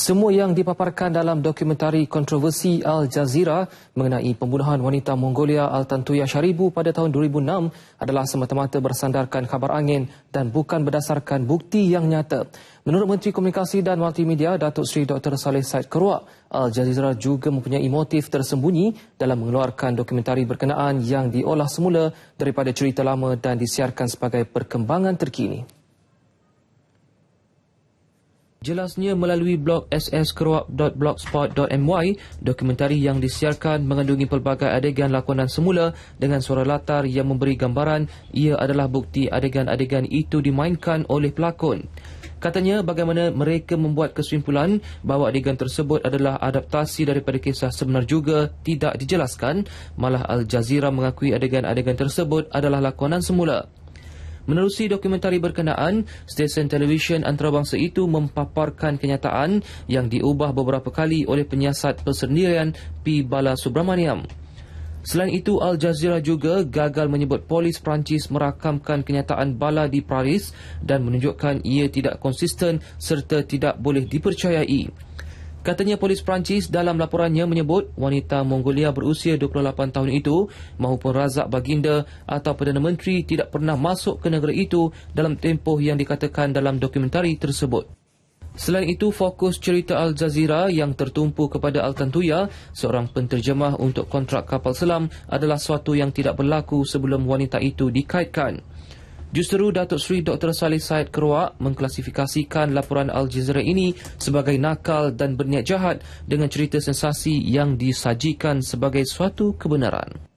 Semua yang dipaparkan dalam dokumentari kontroversi Al Jazeera mengenai pembunuhan wanita Mongolia Al Tantuya Sharibu pada tahun 2006 adalah semata-mata bersandarkan khabar angin dan bukan berdasarkan bukti yang nyata. Menurut Menteri Komunikasi dan Multimedia Datuk Seri Dr. Saleh Said Keruak, Al Jazeera juga mempunyai motif tersembunyi dalam mengeluarkan dokumentari berkenaan yang diolah semula daripada cerita lama dan disiarkan sebagai perkembangan terkini. Jelasnya melalui blog sskeruak.blogspot.my, dokumentari yang disiarkan mengandungi pelbagai adegan lakonan semula dengan suara latar yang memberi gambaran ia adalah bukti adegan-adegan itu dimainkan oleh pelakon. Katanya bagaimana mereka membuat kesimpulan bahawa adegan tersebut adalah adaptasi daripada kisah sebenar juga tidak dijelaskan, malah Al Jazeera mengakui adegan-adegan tersebut adalah lakonan semula. Menerusi dokumentari berkenaan, stesen televisyen antarabangsa itu mempaparkan kenyataan yang diubah beberapa kali oleh penyiasat persendirian P. Bala Subramaniam. Selain itu, Al Jazeera juga gagal menyebut polis Perancis merakamkan kenyataan Bala di Paris dan menunjukkan ia tidak konsisten serta tidak boleh dipercayai. Katanya polis Perancis dalam laporannya menyebut wanita Mongolia berusia 28 tahun itu maupun Razak Baginda atau Perdana Menteri tidak pernah masuk ke negara itu dalam tempoh yang dikatakan dalam dokumentari tersebut. Selain itu, fokus cerita Al Jazeera yang tertumpu kepada Al Tantuya, seorang penterjemah untuk kontrak kapal selam adalah suatu yang tidak berlaku sebelum wanita itu dikaitkan. Justeru Datuk Seri Dr. Salih Said Keruak mengklasifikasikan laporan Al Jazeera ini sebagai nakal dan berniat jahat dengan cerita sensasi yang disajikan sebagai suatu kebenaran.